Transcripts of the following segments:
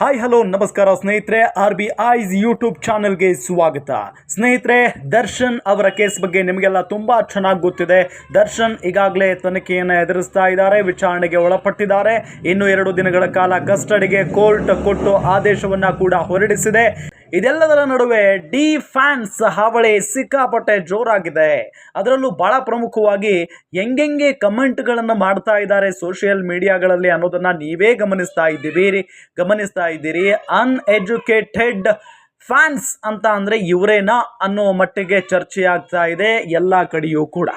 Hi hello ನಮಸ್ಕಾರ ಸ್ನೇಹಿತರೆ R B ice YouTube ಚಾನಲ್ಗೆ ಸ್ವಾಗತ. ಸ್ನೇಹಿತರೆ, ದರ್ಶನ್ ಅವರ ಕೇಸ್ ಬಗ್ಗೆ ನಿಮಗೆಲ್ಲ ತುಂಬ ಚೆನ್ನಾಗಿ ಗೊತ್ತಿದೆ. ದರ್ಶನ್ ಈಗಾಗಲೇ ತನಿಖೆಯನ್ನು ಎದುರಿಸ್ತಾ ಇದ್ದಾರೆ, ವಿಚಾರಣೆಗೆ ಒಳಪಟ್ಟಿದ್ದಾರೆ. ಇನ್ನು ಎರಡು ದಿನಗಳ ಕಾಲ ಕಸ್ಟಡಿಗೆ ಕೋರ್ಟ್ ಕೊಟ್ಟು ಆದೇಶವನ್ನು ಕೂಡ ಹೊರಡಿಸಿದೆ. ಇದೆಲ್ಲದರ ನಡುವೆ ಡಿ ಫ್ಯಾನ್ಸ್ ಹಾವಳಿ ಸಿಕ್ಕಾಪಟ್ಟೆ ಜೋರಾಗಿದೆ. ಅದರಲ್ಲೂ ಬಹಳ ಪ್ರಮುಖವಾಗಿ ಹೆಂಗೆಂಗೆ ಕಮೆಂಟ್ಗಳನ್ನು ಮಾಡ್ತಾ ಇದ್ದಾರೆ ಸೋಷಿಯಲ್ ಮೀಡಿಯಾಗಳಲ್ಲಿ ಅನ್ನೋದನ್ನು ನೀವೇ ಗಮನಿಸ್ತಾ ಇದ್ದೀರಿ. ಗಮನಿಸ್ತಾ ಇದ್ದೀರಿ. ಅನ್ಎಜುಕೇಟೆಡ್ ಫ್ಯಾನ್ಸ್ ಅಂತ ಅಂದರೆ ಇವರೇನಾ ಅನ್ನೋ ಮಟ್ಟಿಗೆ ಚರ್ಚೆ ಆಗ್ತಾ ಇದೆ. ಎಲ್ಲ ಕಡೆಯೂ ಕೂಡ.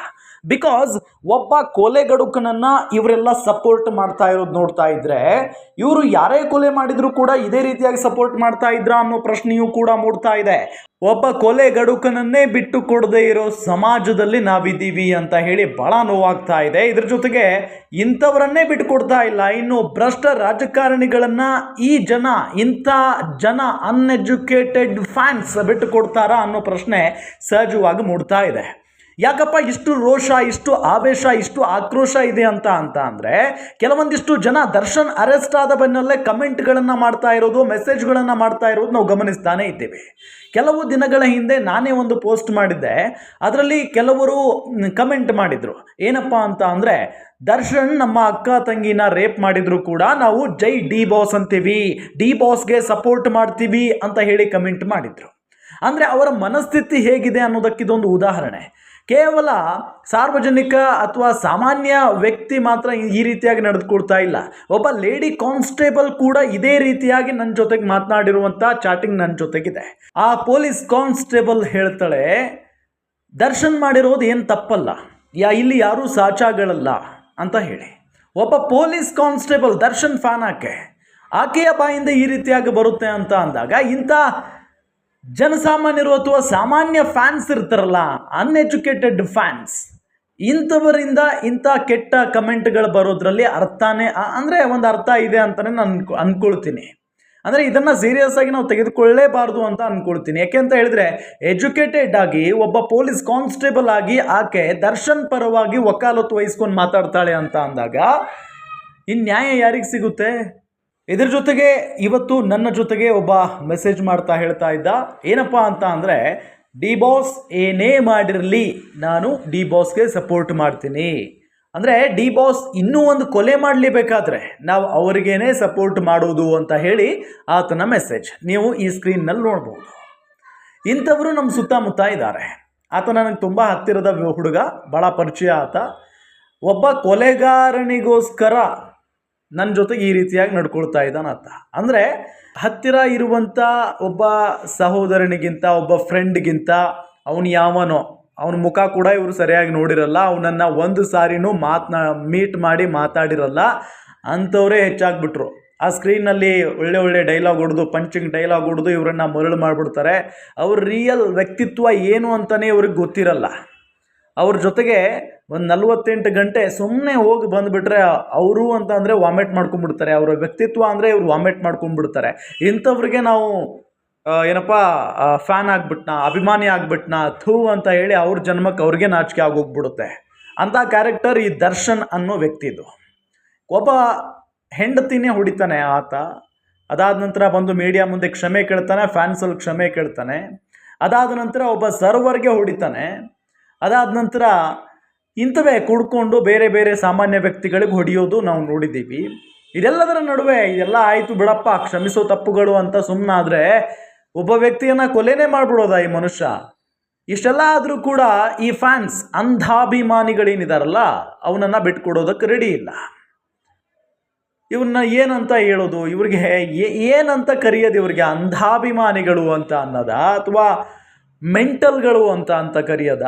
ಬಿಕಾಸ್ ಒಬ್ಬ ಕೊಲೆಗಡುಕನನ್ನ ಇವರೆಲ್ಲ ಸಪೋರ್ಟ್ ಮಾಡ್ತಾ ಇರೋದು ನೋಡ್ತಾ ಇದ್ರೆ, ಇವರು ಯಾರೇ ಕೊಲೆ ಮಾಡಿದ್ರು ಕೂಡ ಇದೇ ರೀತಿಯಾಗಿ ಸಪೋರ್ಟ್ ಮಾಡ್ತಾ ಇದ್ರ ಅನ್ನೋ ಪ್ರಶ್ನೆಯೂ ಕೂಡ ಮೂಡ್ತಾ ಇದೆ. ಒಬ್ಬ ಕೊಲೆಗಡುಕನನ್ನೇ ಬಿಟ್ಟು ಕೊಡದೇ ಇರೋ ಸಮಾಜದಲ್ಲಿ ನಾವಿದ್ದೀವಿ ಅಂತ ಹೇಳಿ ಬಹಳ ನೋವಾಗ್ತಾ ಇದೆ. ಇದ್ರ ಜೊತೆಗೆ ಇಂಥವರನ್ನೇ ಬಿಟ್ಟು ಕೊಡ್ತಾ ಇಲ್ಲ. ಇನ್ನು ಭ್ರಷ್ಟ ರಾಜಕಾರಣಿಗಳನ್ನ ಈ ಜನ, ಇಂಥ ಜನ ಅನ್ಎಜುಕೇಟೆಡ್ ಫ್ಯಾನ್ಸ್ ಬಿಟ್ಟು ಕೊಡ್ತಾರಾ ಅನ್ನೋ ಪ್ರಶ್ನೆ ಸಹಜವಾಗಿ ಮೂಡ್ತಾ ಇದೆ. ಯಾಕಪ್ಪ ಇಷ್ಟು ರೋಷ, ಇಷ್ಟು ಆವೇಶ, ಇಷ್ಟು ಆಕ್ರೋಶ ಇದೆ ಅಂತ ಅಂತ ಅಂದರೆ ಕೆಲವೊಂದಿಷ್ಟು ಜನ ದರ್ಶನ್ ಅರೆಸ್ಟ್ ಆದ ಬೆನ್ನಲ್ಲೇ ಕಮೆಂಟ್ಗಳನ್ನು ಮಾಡ್ತಾ ಇರೋದು, ಮೆಸೇಜ್ಗಳನ್ನು ಮಾಡ್ತಾ ಇರೋದು ನಾವು ಗಮನಿಸ್ತಾನೇ ಇದ್ದೇವೆ. ಕೆಲವು ದಿನಗಳ ಹಿಂದೆ ನಾನೇ ಒಂದು ಪೋಸ್ಟ್ ಮಾಡಿದ್ದೆ. ಅದರಲ್ಲಿ ಕೆಲವರು ಕಮೆಂಟ್ ಮಾಡಿದರು. ಏನಪ್ಪ ಅಂತ ಅಂದರೆ, ದರ್ಶನ್ ನಮ್ಮ ಅಕ್ಕ ತಂಗಿನ ರೇಪ್ ಮಾಡಿದ್ರು ಕೂಡ ನಾವು ಜೈ ಡಿ ಬಾಸ್ ಅಂತೀವಿ, ಡಿ ಬಾಸ್ಗೆ ಸಪೋರ್ಟ್ ಮಾಡ್ತೀವಿ ಅಂತ ಹೇಳಿ ಕಮೆಂಟ್ ಮಾಡಿದರು. ಅಂದರೆ ಅವರ ಮನಸ್ಥಿತಿ ಹೇಗಿದೆ ಅನ್ನೋದಕ್ಕಿದೊಂದು ಉದಾಹರಣೆ. ಕೇವಲ ಸಾರ್ವಜನಿಕ ಅಥವಾ ಸಾಮಾನ್ಯ ವ್ಯಕ್ತಿ ಮಾತ್ರ ಈ ರೀತಿಯಾಗಿ ನಡೆದುಕೊಡ್ತಾ ಇಲ್ಲ. ಒಬ್ಬ ಲೇಡಿ ಕಾನ್ಸ್ಟೇಬಲ್ ಕೂಡ ಇದೇ ರೀತಿಯಾಗಿ ನನ್ನ ಜೊತೆಗೆ ಮಾತನಾಡಿರುವಂಥ ಚಾಟಿಂಗ್ ನನ್ನ ಜೊತೆಗಿದೆ. ಆ ಪೊಲೀಸ್ ಕಾನ್ಸ್ಟೇಬಲ್ ಹೇಳ್ತಾಳೆ, ದರ್ಶನ್ ಮಾಡಿರೋದು ಏನು ತಪ್ಪಲ್ಲ. ಯಾ, ಇಲ್ಲಿ ಯಾರೂ ಸಾಚಾಗಳಲ್ಲ, ಅಂತ ಹೇಳಿ. ಒಬ್ಬ ಪೊಲೀಸ್ ಕಾನ್ಸ್ಟೇಬಲ್, ದರ್ಶನ್ ಫ್ಯಾನ್ ಆಕೆ. ಆಕೆಯ ಬಾಯಿಂದ ಈ ರೀತಿಯಾಗಿ ಬರುತ್ತೆ ಅಂತ ಅಂದಾಗ ಇಂಥ ಜನಸಾಮಾನ್ಯರು ಅಥವಾ ಸಾಮಾನ್ಯ ಫ್ಯಾನ್ಸ್ ಇರ್ತಾರಲ್ಲ ಅನ್ಎಜುಕೇಟೆಡ್ ಫ್ಯಾನ್ಸ್ ಇಂಥವರಿಂದ ಇಂಥ ಕೆಟ್ಟ ಕಮೆಂಟ್ಗಳು ಬರೋದ್ರಲ್ಲಿ ಅರ್ಥನೇ ಅಂದರೆ ಒಂದು ಅರ್ಥ ಇದೆ ಅಂತಲೇ ನಾನು ಅನ್ಕೊ, ಅನ್ಕೊಳ್ತೀನಿ. ಅಂದರೆ ಇದನ್ನು ಸೀರಿಯಸ್ ಆಗಿ ನಾವು ತೆಗೆದುಕೊಳ್ಳೇಬಾರ್ದು ಅಂತ ಅಂದ್ಕೊಳ್ತೀನಿ ಯಾಕೆ ಅಂತ ಹೇಳಿದ್ರೆ ಎಜುಕೇಟೆಡ್ ಆಗಿ ಒಬ್ಬ ಪೊಲೀಸ್ ಕಾನ್ಸ್ಟೇಬಲ್ ಆಗಿ ಆಕೆ ದರ್ಶನ್ ಪರವಾಗಿ ವಕಾಲತ್ತು ವಹಿಸ್ಕೊಂಡು ಮಾತಾಡ್ತಾಳೆ ಅಂತ ಅಂದಾಗ ಇನ್ನು ನ್ಯಾಯ ಯಾರಿಗೆ ಸಿಗುತ್ತೆ? ಇದ್ರ ಜೊತೆಗೆ ಇವತ್ತು ನನ್ನ ಜೊತೆಗೆ ಒಬ್ಬ ಮೆಸೇಜ್ ಮಾಡ್ತಾ ಹೇಳ್ತಾ ಇದ್ದ. ಏನಪ್ಪ ಅಂತ ಅಂದರೆ, ಡಿ ಬಾಸ್ ಏನೇ ಮಾಡಿರಲಿ, ನಾನು ಡಿ ಬಾಸ್ಗೆ ಸಪೋರ್ಟ್ ಮಾಡ್ತೀನಿ. ಅಂದರೆ, ಡಿ ಬಾಸ್ ಇನ್ನೂ ಒಂದು ಕೊಲೆ ಮಾಡಲೇಬೇಕಾದ್ರೆ ನಾವು ಅವರಿಗೇನೆ ಸಪೋರ್ಟ್ ಮಾಡೋದು ಅಂತ ಹೇಳಿ ಆತನ ಮೆಸೇಜ್ ನೀವು ಈ ಸ್ಕ್ರೀನ್ನಲ್ಲಿ ನೋಡ್ಬೋದು. ಇಂಥವರು ನಮ್ಮ ಸುತ್ತಮುತ್ತ ಇದ್ದಾರೆ ಆತ ನನಗೆ ತುಂಬ ಹತ್ತಿರದ ಹುಡುಗ ಭಾಳ ಪರಿಚಯ ಆತ. ಒಬ್ಬ ಕೊಲೆಗಾರನಿಗೋಸ್ಕರ ನನ್ನ ಜೊತೆಗೆ ಈ ರೀತಿಯಾಗಿ ನಡ್ಕೊಳ್ತಾ ಇದ್ದಾನಂತ ಅಂದರೆ ಹತ್ತಿರ ಇರುವಂಥ ಒಬ್ಬ ಸಹೋದರನಿಗಿಂತ, ಒಬ್ಬ ಫ್ರೆಂಡ್ಗಿಂತ ಅವನು ಯಾವನೋ, ಅವನ ಮುಖ ಕೂಡ ಇವರು ಸರಿಯಾಗಿ ನೋಡಿರಲ್ಲ, ಅವನನ್ನು ಒಂದು ಸಾರಿನೂ ಮಾತನಾ ಮೀಟ್ ಮಾಡಿ ಮಾತಾಡಿರಲ್ಲ, ಅಂಥವರೇ ಹೆಚ್ಚಾಗ್ಬಿಟ್ರು. ಆ ಸ್ಕ್ರೀನಲ್ಲಿ ಒಳ್ಳೆ ಒಳ್ಳೆ ಡೈಲಾಗ್ ಹೊಡೆದು ಪಂಚಿಂಗ್ ಡೈಲಾಗ್ ಹೊಡೆದು ಇವರನ್ನು ಮರಳು ಮಾಡಿಬಿಡ್ತಾರೆ. ಅವ್ರ ರಿಯಲ್ ವ್ಯಕ್ತಿತ್ವ ಏನು ಅಂತಲೇ ಇವ್ರಿಗೆ ಗೊತ್ತಿರಲ್ಲ. ಅವ್ರ ಜೊತೆಗೆ ಒಂದು ನಲ್ವತ್ತೆಂಟು ಗಂಟೆ ಸುಮ್ಮನೆ ಹೋಗಿ ಬಂದುಬಿಟ್ರೆ ಅವರು ಅಂತ ಅಂದರೆ ವಾಮಿಟ್ ಮಾಡ್ಕೊಂಡ್ಬಿಡ್ತಾರೆ. ಅವರ ವ್ಯಕ್ತಿತ್ವ ಅಂದರೆ ಇವರು ವಾಮಿಟ್ ಮಾಡ್ಕೊಂಡ್ಬಿಡ್ತಾರೆ. ಇಂಥವ್ರಿಗೆ ನಾವು ಏನಪ್ಪ ಫ್ಯಾನ್ ಆಗ್ಬಿಟ್ನಾ, ಅಭಿಮಾನಿ ಆಗ್ಬಿಟ್ನಾ, ಥೂ ಅಂತ ಹೇಳಿ ಅವ್ರ ಜನ್ಮಕ್ಕೆ ಅವ್ರಿಗೆ ನಾಚಿಕೆ ಆಗೋಗ್ಬಿಡುತ್ತೆ. ಅಂಥ ಕ್ಯಾರೆಕ್ಟರ್ ಈ ದರ್ಶನ್ ಅನ್ನೋ ವ್ಯಕ್ತಿದು ಒಬ್ಬ ಹೆಂಡತಿನೇ ಹೊಡಿತಾನೆ ಆತ. ಅದಾದ ನಂತರ ಬಂದು ಮೀಡಿಯಾ ಮುಂದೆ ಕ್ಷಮೆ ಕೇಳ್ತಾನೆ ಫ್ಯಾನ್ಸಲ್ಲಿ ಕ್ಷಮೆ ಕೇಳ್ತಾನೆ. ಅದಾದ ನಂತರ ಒಬ್ಬ ಸರ್ವರ್ಗೆ ಹೊಡಿತಾನೆ. ಅದಾದ ನಂತರ ಇಂಥವೇ ಕುಡ್ಕೊಂಡು ಬೇರೆ ಬೇರೆ ಸಾಮಾನ್ಯ ವ್ಯಕ್ತಿಗಳಿಗೆ ಹೊಡೆಯೋದು ನಾವು ನೋಡಿದ್ದೀವಿ. ಇದೆಲ್ಲದರ ನಡುವೆ ಇದೆಲ್ಲ ಆಯಿತು ಬಿಡಪ್ಪ, ಕ್ಷಮಿಸೋ ತಪ್ಪುಗಳು ಅಂತ ಸುಮ್ಮನಾದರೆ ಒಬ್ಬ ವ್ಯಕ್ತಿಯನ್ನು ಕೊಲೆನೇ ಮಾಡಿಬಿಡೋದ ಈ ಮನುಷ್ಯ? ಇಷ್ಟೆಲ್ಲ ಆದರೂ ಕೂಡ ಈ ಫ್ಯಾನ್ಸ್ ಅಂಧಾಭಿಮಾನಿಗಳೇನಿದಾರಲ್ಲ, ಅವನನ್ನು ಬಿಟ್ಕೊಡೋದಕ್ಕೆ ರೆಡಿ ಇಲ್ಲ. ಇವ್ರನ್ನ ಏನಂತ ಹೇಳೋದು? ಇವ್ರಿಗೆ ಏನಂತ ಕರೆಯೋದು ಇವ್ರಿಗೆ? ಅಂಧಾಭಿಮಾನಿಗಳು ಅಂತ ಅನ್ನೋದ? ಅಥವಾ ಮೆಂಟಲ್ಗಳು ಅಂತ ಅಂತ ಕರೆಯದ.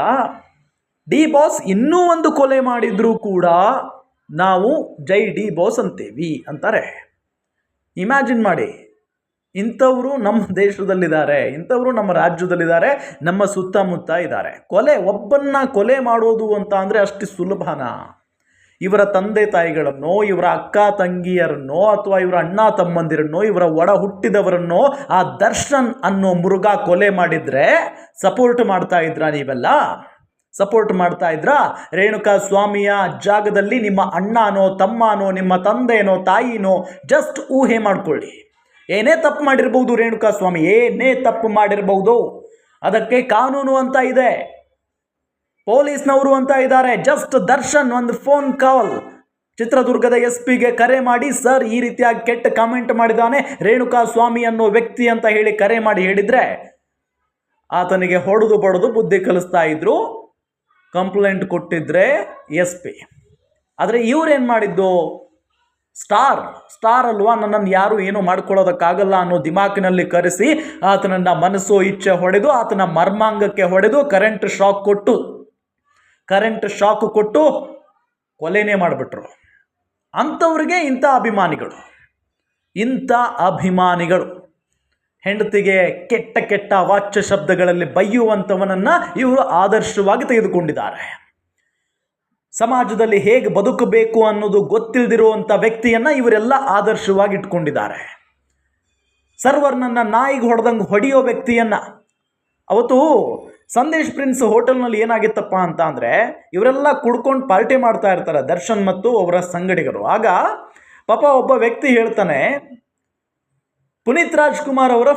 ಡಿ ಬಾಸ್ ಇನ್ನೂ ಒಂದು ಕೊಲೆ ಮಾಡಿದರೂ ಕೂಡ ನಾವು ಜೈ ಡಿ ಬಾಸ್ ಅಂತೇವಿ ಅಂತಾರೆ. ಇಮ್ಯಾಜಿನ್ ಮಾಡಿ. ಇಂಥವರು ನಮ್ಮ ದೇಶದಲ್ಲಿದ್ದಾರೆ, ಇಂಥವರು ನಮ್ಮ ರಾಜ್ಯದಲ್ಲಿದ್ದಾರೆ, ನಮ್ಮ ಸುತ್ತಮುತ್ತ ಇದ್ದಾರೆ. ಕೊಲೆ ಒಬ್ಬನ್ನ ಕೊಲೆ ಮಾಡೋದು ಅಂತ ಅಂದರೆ ಅಷ್ಟು ಸುಲಭನಾ? ಇವರ ತಂದೆ ತಾಯಿಗಳನ್ನೋ, ಇವರ ಅಕ್ಕ ತಂಗಿಯರನ್ನೋ, ಅಥವಾ ಇವರ ಅಣ್ಣ ತಮ್ಮಂದಿರನ್ನೋ, ಇವರ ಒಡ ಹುಟ್ಟಿದವರನ್ನೋ ಆ ದರ್ಶನ್ ಅನ್ನೋ ಮುರುಘ ಕೊಲೆ ಮಾಡಿದ್ರೆ ಸಪೋರ್ಟ್ ಮಾಡ್ತಾ ಇದ್ರಾ ನೀವೆಲ್ಲ? ಸಪೋರ್ಟ್ ಮಾಡ್ತಾ ಇದ್ರಾ? ರೇಣುಕಾ ಸ್ವಾಮಿಯ ಜಾಗದಲ್ಲಿ ನಿಮ್ಮ ಅಣ್ಣನೋ, ತಮ್ಮನೋ, ನಿಮ್ಮ ತಂದೆನೋ, ತಾಯಿನೋ ಜಸ್ಟ್ ಊಹೆ ಮಾಡ್ಕೊಳ್ಳಿ. ಏನೇ ತಪ್ಪು ಮಾಡಿರ್ಬೋದು ರೇಣುಕಾ ಸ್ವಾಮಿ, ಏನೇ ತಪ್ಪು ಮಾಡಿರ್ಬೋದು. ಅದಕ್ಕೆ ಕಾನೂನು ಅಂತ ಇದೆ. ಪೊಲೀಸ್ನವರು ಅಂತ ಇದ್ದಾರೆ. ಜಸ್ಟ್ ದರ್ಶನ್ ಒಂದು ಫೋನ್ ಕಾಲ್. ಚಿತ್ರದುರ್ಗದ ಎಸ್ ಪಿಗೆ ಕರೆ ಮಾಡಿ, ಸರ್, ಈ ರೀತಿಯಾಗಿ ಕೆಟ್ಟ ಕಾಮೆಂಟ್ ಮಾಡಿದಾನೆ. ರೇಣುಕಾ ಸ್ವಾಮಿ ಅನ್ನೋ ವ್ಯಕ್ತಿ ಅಂತ ಹೇಳಿ ಕರೆ ಮಾಡಿ ಹೇಳಿದ್ರೆ ಆತನಿಗೆ ಹೊಡೆದು ಬಡದು ಬುದ್ಧಿ ಕಲಿಸ್ತಾ ಇದ್ರು. ಕಂಪ್ಲೇಂಟ್ ಕೊಟ್ಟಿದ್ರೆ ಎಸ್ ಪಿ ಆದರೆ ಇವ್ರೇನು ಮಾಡಿದ್ದು? ಸ್ಟಾರ್ ಸ್ಟಾರ್ ಅಲ್ವಾ? ನನ್ನನ್ನು ಯಾರು ಏನು ಮಾಡ್ಕೊಳ್ಳೋದಕ್ಕಾಗಲ್ಲ ಅನ್ನೋ ದಿಮಾಕಿನಲ್ಲಿ ಕರೆಸಿ ಆತನನ್ನ ಮನಸ್ಸು, ಇಚ್ಛೆ ಹೊಡೆದು, ಆತನ ಮರ್ಮಾಂಗಕ್ಕೆ ಹೊಡೆದು, ಕರೆಂಟ್ ಶಾಕ್ ಕೊಟ್ಟು ಕರೆಂಟ್ ಶಾಕ್ ಕೊಟ್ಟು ಕೊಲೆನೇ ಮಾಡಿಬಿಟ್ರು. ಅಂಥವ್ರಿಗೆ ಇಂಥ ಅಭಿಮಾನಿಗಳು ಇಂಥ ಅಭಿಮಾನಿಗಳು. ಹೆಂಡತಿಗೆ ಕೆಟ್ಟ ಕೆಟ್ಟ ವಾಚ್ಯ ಶಬ್ದಗಳಲ್ಲಿ ಬೈಯುವಂಥವನನ್ನು ಇವರು ಆದರ್ಶವಾಗಿ ತೆಗೆದುಕೊಂಡಿದ್ದಾರೆ. ಸಮಾಜದಲ್ಲಿ ಹೇಗೆ ಬದುಕಬೇಕು ಅನ್ನೋದು ಗೊತ್ತಿಲ್ಲದಿರುವಂಥ ವ್ಯಕ್ತಿಯನ್ನು ಇವರೆಲ್ಲ ಆದರ್ಶವಾಗಿ ಇಟ್ಕೊಂಡಿದ್ದಾರೆ. ಸರ್ವರ್ನನ್ನ ನಾಯಿಗೆ ಹೊಡೆದಂಗೆ ಹೊಡೆಯೋ ವ್ಯಕ್ತಿಯನ್ನ, ಅವತ್ತು ಸಂದೇಶ್ ಪ್ರಿನ್ಸ್ ಹೋಟೆಲ್ನಲ್ಲಿ ಏನಾಗಿತ್ತಪ್ಪ ಅಂತ ಅಂದರೆ ಇವರೆಲ್ಲ ಕುಡ್ಕೊಂಡು ಪಾರ್ಟಿ ಮಾಡ್ತಾ ಇರ್ತಾರೆ ದರ್ಶನ್ ಮತ್ತು ಅವರ ಸಂಗಡಿಗರು. ಆಗ ಪಾಪ ಒಬ್ಬ ವ್ಯಕ್ತಿ ಹೇಳ್ತಾನೆ, ಪುನೀತ್ ರಾಜ್ಕುಮಾರ್ ಅವರ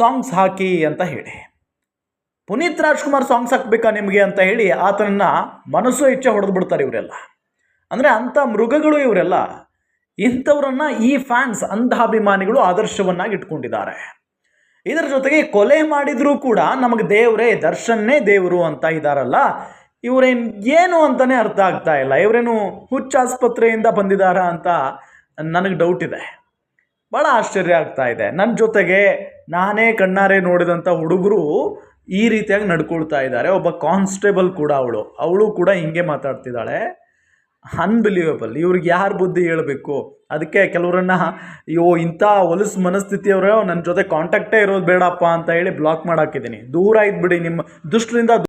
ಸಾಂಗ್ಸ್ ಹಾಕಿ ಅಂತ ಹೇಳಿ. ಪುನೀತ್ ರಾಜ್ಕುಮಾರ್ ಸಾಂಗ್ಸ್ ಹಾಕ್ಬೇಕಾ ನಿಮಗೆ ಅಂತ ಹೇಳಿ ಆತನನ್ನ ಮನಸ್ಸು ಇಚ್ಛೆ ಹೊಡೆದು ಬಿಡ್ತಾರೆ ಇವರೆಲ್ಲ. ಅಂದರೆ ಅಂಥ ಮೃಗಗಳು ಇವರೆಲ್ಲ ಇಂಥವ್ರನ್ನ ಈ ಫ್ಯಾನ್ಸ್ ಅಂಧಾಭಿಮಾನಿಗಳು ಆದರ್ಶವನ್ನಾಗಿ ಇಟ್ಕೊಂಡಿದ್ದಾರೆ. ಇದರ ಜೊತೆಗೆ ಕೊಲೆ ಮಾಡಿದರೂ ಕೂಡ ನಮಗೆ ದೇವರೇ, ದರ್ಶನ್ನೇ ದೇವರು ಅಂತ ಇದ್ದಾರಲ್ಲ ಇವರೇನು ಏನು ಅಂತಲೇ ಅರ್ಥ ಆಗ್ತಾ ಇಲ್ಲ. ಇವರೇನು ಹುಚ್ಚಾಸ್ಪತ್ರೆಯಿಂದ ಬಂದಿದ್ದಾರಾ ಅಂತ ನನಗೆ ಡೌಟ್ ಇದೆ. ಭಾಳ ಆಶ್ಚರ್ಯ ಆಗ್ತಾ ಇದೆ. ನನ್ನ ಜೊತೆಗೆ ನಾನೇ ಕಣ್ಣಾರೆ ನೋಡಿದಂಥ ಹುಡುಗರು ಈ ರೀತಿಯಾಗಿ ನಡ್ಕೊಳ್ತಾ ಇದ್ದಾರೆ. ಒಬ್ಬ ಕಾನ್ಸ್ಟೇಬಲ್ ಕೂಡ ಅವಳು. ಅವಳು ಕೂಡ ಹಿಂಗೆ ಮಾತಾಡ್ತಿದ್ದಾಳೆ. ಅನ್ಬಿಲೀವೇಬಲ್ ಇವ್ರಿಗೆ ಯಾರು ಬುದ್ಧಿ ಹೇಳಬೇಕು? ಅದಕ್ಕೆ ಕೆಲವರನ್ನ, ಅಯ್ಯೋ, ಇಂಥ ಹೊಲಸು ಮನಸ್ಥಿತಿಯವರು ನನ್ನ ಜೊತೆ ಕಾಂಟ್ಯಾಕ್ಟೇ ಇರೋದು ಬೇಡಪ್ಪ ಅಂತ ಹೇಳಿ ಬ್ಲಾಕ್ ಮಾಡಾಕಿದ್ದೀನಿ. ದೂರ ಇದ್ಬಿಡಿ ನಿಮ್ಮ ದುಷ್ಟರಿಂದ